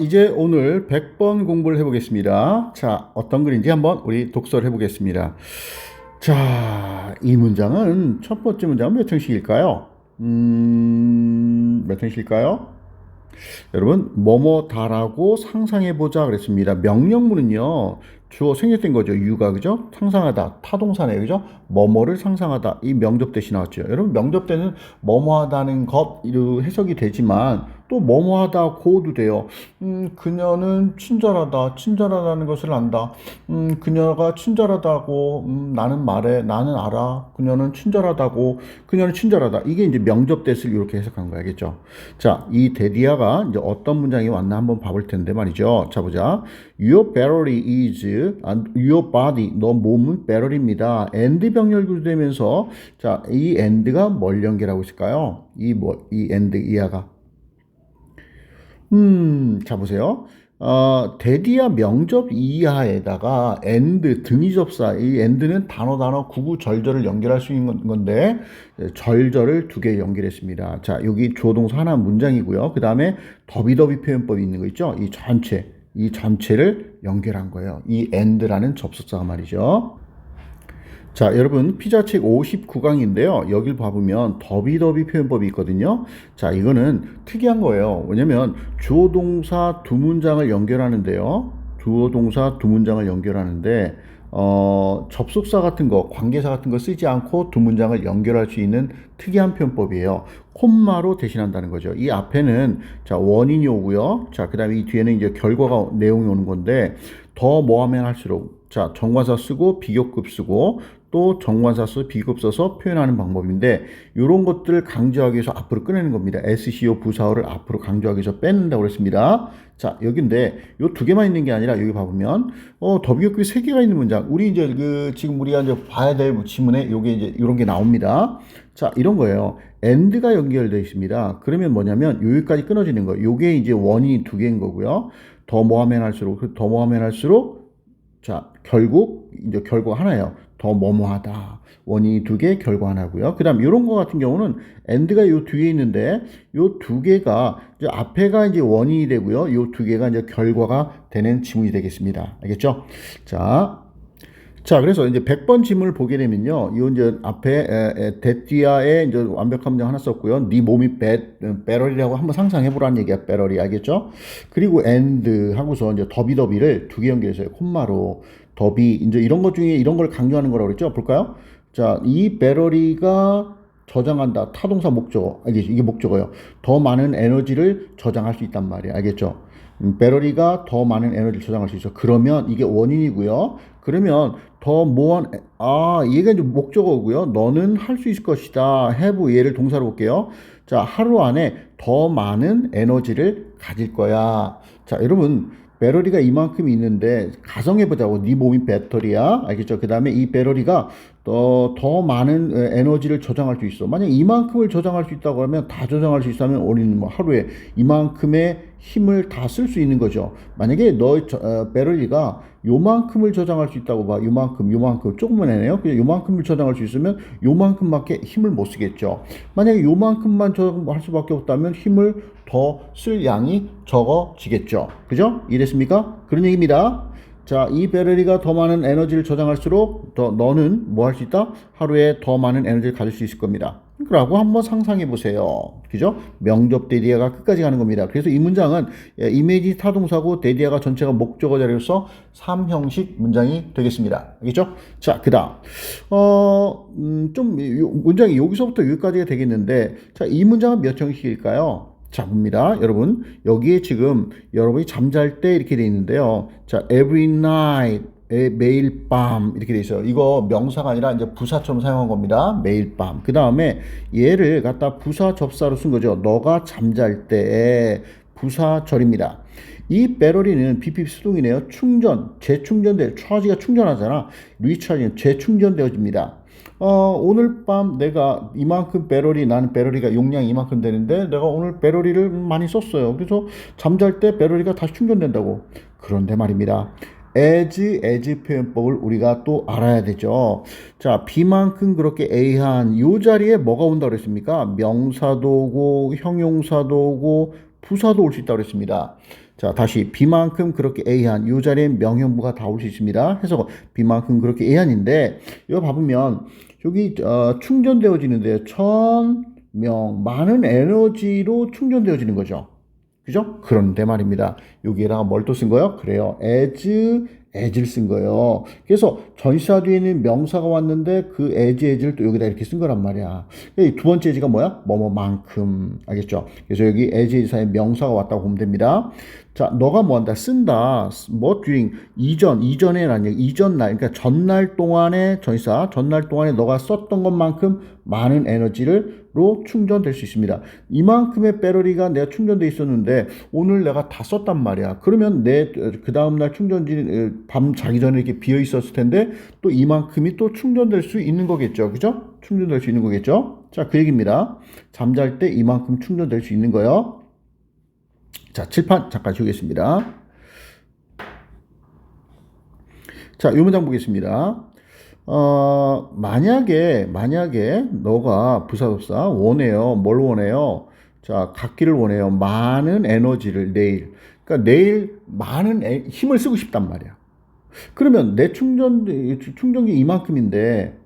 이제 오늘 100번 공부를 해보겠습니다. 자, 어떤 글인지 한번 우리 독서를 해보겠습니다. 자, 이 문장은 첫 번째 문장은 몇 형식일까요? 음, 몇 형식일까요? 여러분, 뭐뭐다라고 상상해보자 그랬습니다. 명령문은요, 주어 생략된 거죠. 유가, 그죠? 상상하다. 타동사네요. 그죠? 뭐뭐를 상상하다. 이 명접 대시 나왔죠. 여러분, 명접 때는 뭐뭐하다는 것으로 해석이 되지만 또 뭐뭐하다 고도 돼요. 음, 그녀는 친절하다. 친절하다는 것을 안다. 음, 그녀가 친절하다고 음, 나는 말해. 나는 알아. 그녀는 친절하다고. 그녀는 친절하다. 이게 이제 명접 대시를 이렇게 해석한 거야. 알겠죠? 자, 이 데디아가 이제 어떤 문장이 왔나 한번 봐볼 텐데 말이죠. 자, 보자. Your battery is and your body. 너 몸은 배럴입니다. and 병렬 구조되면서 자, 이 and가 뭘 연결하고 있을까요? 이 뭐, 이 and 이하가. 음, 자 보세요. 어, 데디아 명접 이하에다가 and 등위접사 이 and는 단어 단어 구구 절절을 연결할 수 있는 건데 절절을 두 개 연결했습니다. 자 여기 조동사 하나 문장이고요. 그 다음에 더비더비 표현법이 있는 거 있죠? 이 전체 이 전체를 연결한 거예요. 이 and라는 접속사가 말이죠. 자, 여러분 피자 책 59강인데요. 여길 봐보면 더비더비 표현법이 있거든요. 자, 이거는 특이한 거예요. 왜냐면 주어 동사 두 문장을 연결하는데요. 주어 동사 두 문장을 연결하는데 어, 접속사 같은 거, 관계사 같은 거 쓰지 않고 두 문장을 연결할 수 있는 특이한 표현법이에요. 콤마로 대신한다는 거죠. 이 앞에는 자, 원인이 오고요. 자, 그다음에 이 뒤에는 이제 결과가 내용이 오는 건데 더 뭐하면 할수록 자, 정관사 쓰고 비교급 쓰고 또 정관사 써 비급 써서 표현하는 방법인데 이런 것들을 강조하기 위해서 앞으로 꺼내는 겁니다. SCO 부사어를 앞으로 강조하기 위해서 빼낸다고 그랬습니다. 자 여기인데 요 두 개만 있는 게 아니라 여기 봐보면 어 더비급이 세 개가 있는 문장. 우리 이제 그 지금 우리가 이제 봐야 될 지문에 요게 이제 이런 게 나옵니다. 자 이런 거예요. end가 연결되어 있습니다. 그러면 뭐냐면 여기까지 끊어지는 거예요. 요게 이제 원인이 두 개인 거고요. 더 뭐하면 할수록 더 뭐하면 할수록 자 결국 이제 결과 하나예요. 더 뭐뭐하다. 원인이 두 개, 결과 하나고요. 그 다음 이런 거 같은 경우는 end가 요 뒤에 있는데 요 두 개가 이제 앞에가 이제 원인이 되고요. 요 두 개가 이제 결과가 되는 지문이 되겠습니다. 알겠죠? 자, 자, 그래서 이제 100번 지문을 보게 되면요. 이 이제 앞에 데띠아에 이제 완벽한 문장 하나 썼고요. 네 몸이 배, 배럴이라고 한번 상상해 보라는 얘기야. 배럴이 알겠죠? 그리고 and 하고서 이제 더비더비를 두 개 연결해서요. 콤마로 더비 이제 이런 것 중에 이런 걸 강조하는 거라고 그랬죠? 볼까요? 자, 이 배럴이가 저장한다. 타동사 목적어. 알겠죠? 이게 목적어요. 더 많은 에너지를 저장할 수 있단 말이에요. 알겠죠? 음, 배터리가 더 많은 에너지를 저장할 수 있어. 그러면 이게 원인이고요. 그러면 더 모한 아 얘가 이제 목적어고요. 너는 할 수 있을 것이다. have 얘를 동사로 볼게요. 자 하루 안에 더 많은 에너지를 가질 거야. 자 여러분 배터리가 이만큼 있는데 가정해 보자고 네 몸이 배터리야 알겠죠? 그 다음에 이 배터리가 더, 더 많은 에너지를 저장할 수 있어. 만약 이만큼을 저장할 수 있다고 하면 다 저장할 수 있다면 우리는 뭐 하루에 이만큼의 힘을 다 쓸 수 있는 거죠. 만약에 너 저, 어, 배터리가 요만큼을 저장할 수 있다고 봐. 요만큼, 요만큼. 조금만 해네요. 그냥 요만큼을 저장할 수 있으면 요만큼밖에 힘을 못 쓰겠죠. 만약에 요만큼만 저장할 수밖에 없다면 힘을 더 쓸 양이 적어지겠죠. 그죠? 이랬습니까? 그런 얘기입니다. 자, 이 배터리가 더 많은 에너지를 저장할수록 더 너는 뭐 할 수 있다? 하루에 더 많은 에너지를 가질 수 있을 겁니다. 라고 한번 상상해 보세요. 그죠? 명접 데디아가 끝까지 가는 겁니다. 그래서 이 문장은 이미지 타동사고 데디아가 전체가 목적어 자리로서 3형식 문장이 되겠습니다. 알겠죠? 자, 그 다음. 어, 음, 좀, 문장이 여기서부터 여기까지가 되겠는데, 자, 이 문장은 몇 형식일까요? 자, 봅니다. 여러분, 여기에 지금 여러분이 잠잘 때 이렇게 돼 있는데요. 자, every night. 매일 밤 이렇게 돼 있어요. 이거 명사가 아니라 이제 부사처럼 사용한 겁니다. 매일 밤. 그 다음에 얘를 갖다 부사 접사로 쓴 거죠. 너가 잠잘 때 부사절입니다. 이 배터리는 BP 수동이네요. 충전, 재충전돼. 차지가 충전하잖아. 리차지는 재충전되어집니다. 어, 오늘 밤 내가 이만큼 배터리, 나는 배터리가 용량이 이만큼 되는데 내가 오늘 배터리를 많이 썼어요. 그래서 잠잘 때 배터리가 다시 충전된다고. 그런데 말입니다. as, as 표현법을 우리가 또 알아야 되죠. 자, B만큼 그렇게 A한 요 자리에 뭐가 온다고 그랬습니까? 명사도 오고, 형용사도 오고, 부사도 올 수 있다고 그랬습니다. 자, 다시 B만큼 그렇게 A한 이 자리에 명형부가 다 올 수 있습니다. 해서 B만큼 그렇게 A한인데 이거 봐보면 여기 어, 충전되어지는데요. 천명 많은 에너지로 충전되어지는 거죠. 그죠? 그런데 말입니다. 여기에다가 뭘 또 쓴 거예요? 그래요. as, as를 쓴 거예요. 그래서 전시사 뒤에는 명사가 왔는데 그 as, as를 또 여기다 이렇게 쓴 거란 말이야. 이두 번째 as가 뭐야? 뭐뭐만큼. 알겠죠? 그래서 여기 as, as 사이에 명사가 왔다고 보면 됩니다. 자, 너가 뭐 한다? 쓴다. 뭐 during 이전, 이전에라는 얘기. 이전 날, 그러니까 전날 동안에 전시사, 전날 동안에 너가 썼던 것만큼 많은 에너지를로 충전될 수 있습니다. 이만큼의 배터리가 내가 충전돼 있었는데 오늘 내가 다 썼단 말이야. 그러면 내 그 다음 날 충전지 밤 자기 전에 이렇게 비어 있었을 텐데 또 이만큼이 또 충전될 수 있는 거겠죠. 그죠? 충전될 수 있는 거겠죠? 자, 그 얘기입니다. 잠잘 때 이만큼 충전될 수 있는 거요. 자, 칠판 잠깐 지우겠습니다. 자, 이 문장 보겠습니다. 어, 만약에, 만약에 너가 부사dob사 원해요. 뭘 원해요? 자, 갖기를 원해요. 많은 에너지를 내일. 그러니까 내일 많은 에, 힘을 쓰고 싶단 말이야. 그러면 내 충전, 충전기 이만큼인데,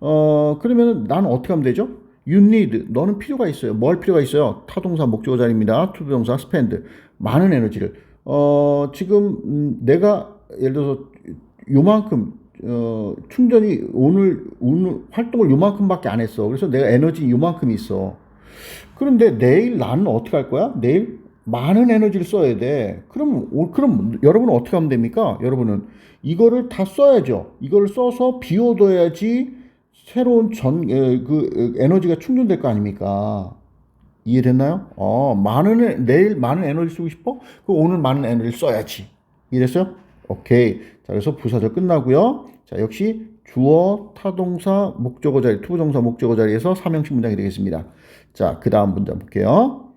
어, 그러면 나는 어떻게 하면 되죠? You need. 너는 필요가 있어요. 뭘 필요가 있어요? 타동사 목적어 자리입니다. 투부동사 spend. 많은 에너지를. 어, 지금, 음, 내가 예를 들어서 요만큼, 어, 충전이 오늘, 오늘 활동을 요만큼밖에 안 했어. 그래서 내가 에너지 요만큼 있어. 그런데 내일 나는 어떻게 할 거야? 내일 많은 에너지를 써야 돼. 그럼, 오- 그럼 여러분은 어떻게 하면 됩니까? 여러분은 이거를 다 써야죠. 이걸 써서 비워둬야지 새로운 전, 에, 그, 에, 에너지가 충전될 거 아닙니까? 이해됐나요? 어, 많은, 에- 내일 많은 에너지 쓰고 싶어? 그 오늘 많은 에너지를 써야지. 이해됐어요? 오케이. 자, 그래서 부사절 끝나고요. 자, 역시 주어, 타동사, 목적어 자리, 투부정사 목적어 자리에서 삼형식 문장이 되겠습니다. 자, 그 다음 문장 볼게요.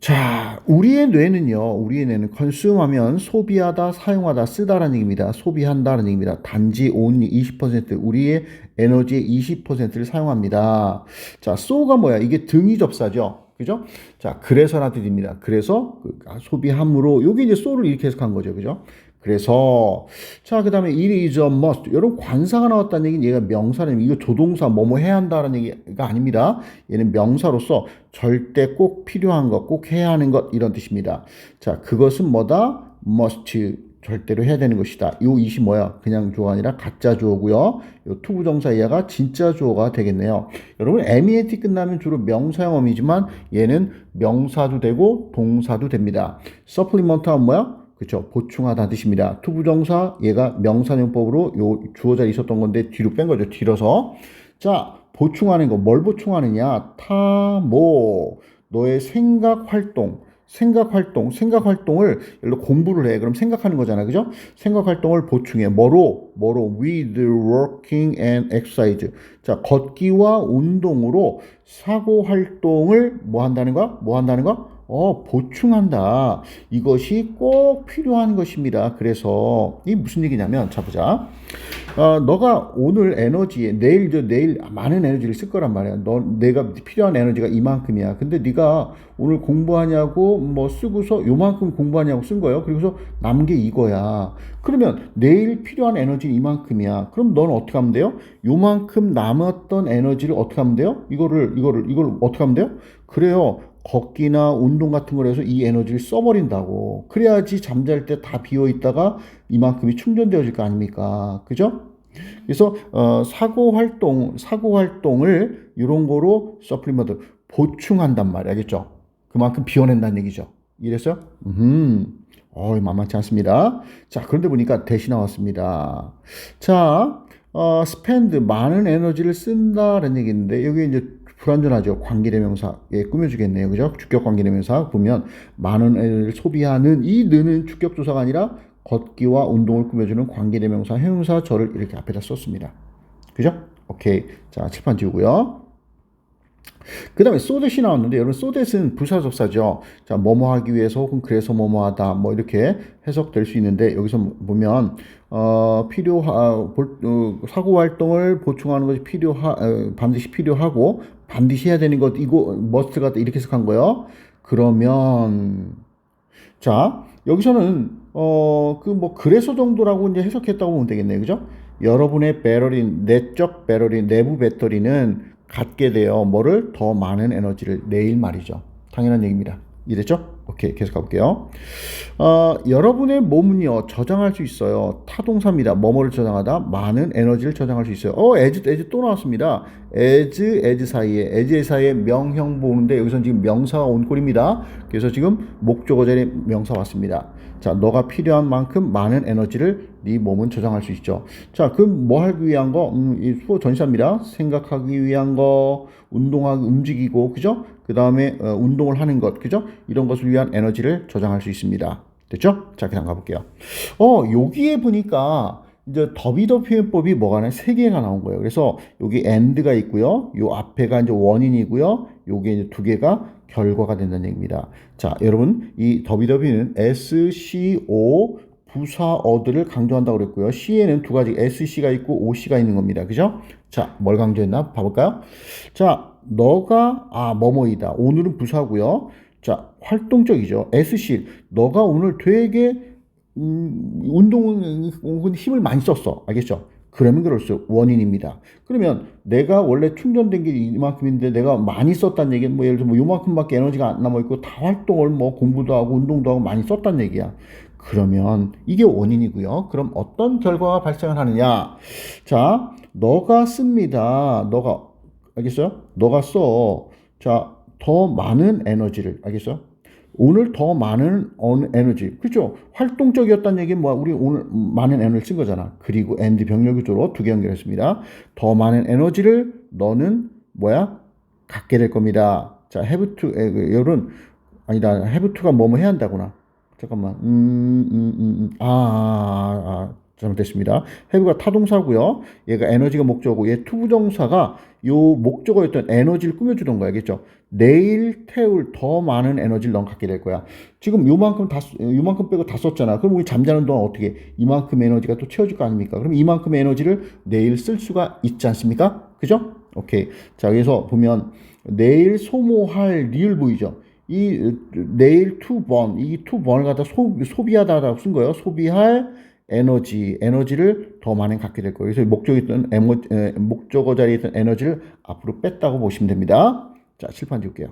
자, 우리의 뇌는요, 우리의 뇌는 consume하면 소비하다, 사용하다, 쓰다라는 얘기입니다. 소비한다는 얘기입니다. 단지 only 20% 우리의 에너지의 20%를 사용합니다. 자, so가 뭐야? 이게 등위 접사죠. 그죠? 자, 그래서라는 뜻입니다. 그래서 그, 아, 소비함으로 요게 이제 so를 이렇게 해석한 거죠. 그죠? 그래서 자, 그다음에 it is a must. 여러분 관사가 나왔다는 얘기는 얘가 명사는 이거 조동사 뭐뭐 해야 한다는 얘기가 아닙니다. 얘는 명사로서 절대 꼭 필요한 것, 꼭 해야 하는 것 이런 뜻입니다. 자, 그것은 뭐다? must 절대로 해야 되는 것이다. 요 이시 뭐야? 그냥 주어가 아니라 가짜 주어고요. 요 투부정사 이하가 진짜 주어가 되겠네요. 여러분 MENT 끝나면 주로 명사형어이지만 얘는 명사도 되고 동사도 됩니다. supplement하면 뭐야? 그렇죠. 보충하다 뜻입니다. 투부정사 얘가 명사용법으로 요 주어 자리 있었던 건데 뒤로 뺀 거죠. 뒤로서. 자 보충하는 거. 뭘 보충하느냐? 타모. 너의 생각 활동. 생각 활동. 생각 활동을 들어 공부를 해. 그럼 생각하는 거잖아. 그죠? 생각 활동을 보충해. 뭐로? 뭐로? with working and exercise 자 걷기와 운동으로 사고 활동을 뭐 한다는 거야? 뭐 한다는 거야 어, 보충한다. 이것이 꼭 필요한 것입니다. 그래서 이 무슨 얘기냐면 자 보자. 어, 너가 오늘 에너지에 내일 저 내일 많은 에너지를 쓸 거란 말이야. 너 내가 필요한 에너지가 이만큼이야. 근데 네가 오늘 공부하냐고 뭐 쓰고서 요만큼 공부하냐고 쓴 거예요. 그리고서 남은 게 이거야. 그러면 내일 필요한 에너지는 이만큼이야. 그럼 너는 어떻게 하면 돼요? 요만큼 남았던 에너지를 어떻게 하면 돼요? 이거를 이거를 이걸 어떻게 하면 돼요? 그래요. 걷기나 운동 같은 걸 해서 이 에너지를 써버린다고. 그래야지 잠잘 때 다 비어 있다가 이만큼이 충전되어질 거 아닙니까? 그죠? 그래서 어, 사고 활동, 사고 활동을 이런 거로 서플리먼트 보충한단 말이야, 알겠죠? 그만큼 비워낸다는 얘기죠. 이랬어요? 음, 어, 만만치 않습니다. 자, 그런데 보니까 대시 나왔습니다. 자, 어, 스펜드 많은 에너지를 쓴다라는 얘기인데 여기 이제 불완전하죠. 관계대명사에 꾸며주겠네요. 그죠? 주격 관계대명사 보면 많은 에너지를 소비하는 이 느는 주격 조사가 아니라 걷기와 운동을 꾸며주는 관계대명사, 형용사, 저를 이렇게 앞에다 썼습니다. 그죠? 오케이. 자, 칠판 지우고요. 그 다음에 소댓이 나왔는데 여러분 소댓은 부사접사죠. 자, 뭐뭐 하기 위해서 혹은 그래서 뭐뭐 하다 뭐 이렇게 해석될 수 있는데 여기서 보면 어, 필요하 볼, 어, 사고 활동을 보충하는 것이 필요하 어, 반드시 필요하고 반드시 해야 되는 것 이거 머스트 같다 이렇게 해석한 거요. 그러면 자 여기서는 어 그 뭐 그래서 정도라고 이제 해석했다고 보면 되겠네요, 그죠? 여러분의 배터리 내적 배터리 내부 배터리는 갖게 되어 뭐를 더 많은 에너지를 내일 말이죠. 당연한 얘기입니다. 이랬죠? 오케이 계속 가볼게요. 어, 여러분의 몸은요 저장할 수 있어요. 타동사입니다. 뭐뭐를 저장하다 많은 에너지를 저장할 수 있어요. 어 as as 또 나왔습니다. as as 사이에 as 사이에 명형 보는데 여기서 지금 명사가 온 꼴입니다. 그래서 지금 목적어 자리에 명사 왔습니다. 자, 너가 필요한 만큼 많은 에너지를 네 몸은 저장할 수 있죠. 자, 그럼 뭐 하기 위한 거? 음, 이 수어 전시합니다. 생각하기 위한 거, 운동하기, 움직이고, 그죠? 그 다음에 어, 운동을 하는 것, 그죠? 이런 것을 위한 에너지를 저장할 수 있습니다. 됐죠? 자, 그냥 가볼게요. 어, 여기에 보니까 이제 더비더 표현법이 뭐가 나세 개가 나온 거예요. 그래서 여기 and가 있고요. 요 앞에가 이제 원인이고요. 요게 이제 두 개가 결과가 된다는 얘기입니다. 자, 여러분 이 더비더비는 SCO 부사어들을 강조한다고 그랬고요. C에는 두 가지 SC가 있고 OC가 있는 겁니다. 그죠? 자, 뭘 강조했나 봐볼까요? 자, 너가 아 뭐뭐이다. 오늘은 부사고요. 자, 활동적이죠. SC 너가 오늘 되게 음, 운동 혹은 힘을 많이 썼어. 알겠죠? 그러면 그럴수록 원인입니다. 그러면 내가 원래 충전된 게 이만큼인데 내가 많이 썼다는 얘기는 뭐 예를 들면 뭐 요만큼밖에 에너지가 안 남아 있고 다 활동을 뭐 공부도 하고 운동도 하고 많이 썼다는 얘기야. 그러면 이게 원인이고요. 그럼 어떤 결과가 발생을 하느냐? 자, 너가 씁니다. 너가 알겠어요? 너가 써. 자, 더 많은 에너지를 알겠어요? 오늘 더 많은 에너지 그렇죠 활동적이었다는 얘기는 뭐야 우리 오늘 많은 에너지를 쓴 거잖아 그리고 and 병렬구조로 두 개 연결했습니다 더 많은 에너지를 너는 뭐야 갖게 될 겁니다 자 have to 에, 그, 아니다 have to가 뭐뭐 해야 한다구나 잠깐만 음, 음, 음, 음. 아, 아, 아 잘못됐습니다 have가 타동사고요 얘가 에너지가 목적어고 얘 투부정사가 요 목적어였던 에너지를 꾸며주던 거야 알겠죠 내일 태울 더 많은 에너지를 넌 갖게 될 거야. 지금 요만큼 다, 쓰- 요만큼 빼고 다 썼잖아. 그럼 우리 잠자는 동안 어떻게 이만큼 에너지가 또 채워질 거 아닙니까? 그럼 이만큼 에너지를 내일 쓸 수가 있지 않습니까? 그죠? 오케이. 자, 그래서 보면 내일 소모할 리을 보이죠? 이 으, 내일 투 번, 이 투 번을 갖다 소, 소비하다라고 쓴 거예요. 소비할 에너지, 에너지를 더 많이 갖게 될 거예요. 그래서 목적이 있던 에모, 에, 목적어 자리에 있던 에너지를 앞으로 뺐다고 보시면 됩니다. 자, 칠판 지울게요.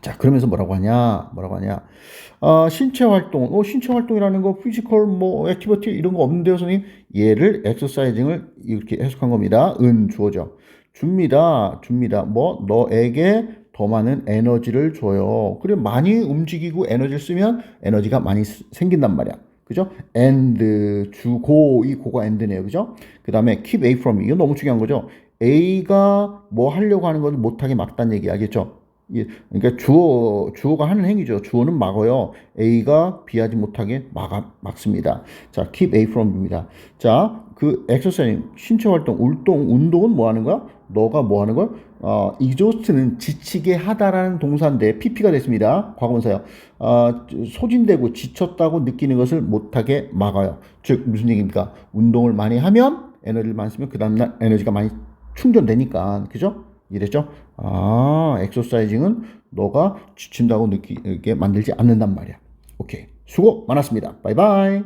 자, 그러면서 뭐라고 하냐? 뭐라고 하냐? 아, 신체 활동. 어, 신체 활동이라는 거 피지컬 뭐 액티비티 이런 거 없는데요, 선생님. 얘를 엑서사이징을 이렇게 해석한 겁니다. 은 주어죠. 줍니다. 줍니다. 뭐 너에게 더 많은 에너지를 줘요. 그래 많이 움직이고 에너지를 쓰면 에너지가 많이 스- 생긴단 말이야. 그죠? and 주고 이 고가 and네요. 그죠? 그다음에 keep away from 이거 너무 중요한 거죠. A가 뭐 하려고 하는 것을 못하게 막다는 얘기 알겠죠? 예, 그러니까 주어 주어가 하는 행위죠. 주어는 막어요. A가 비하지 못하게 막아 막습니다. 자, keep away from입니다. 자, 그 엑서사이즈 신체 활동, 운동, 운동은 뭐 하는 거야? 너가 뭐 하는 걸? 어, exhaust는 지치게 하다라는 동사인데 PP가 됐습니다. 과거분사요. 어, 소진되고 지쳤다고 느끼는 것을 못하게 막아요. 즉 무슨 얘기입니까? 운동을 많이 하면 에너지를 많이 쓰면 그 다음날 에너지가 많이 충전되니까 그죠? 이랬죠? 아, 엑서사이징은 너가 지친다고 느끼게 만들지 않는단 말이야. 오케이. 수고 많았습니다. 바이바이.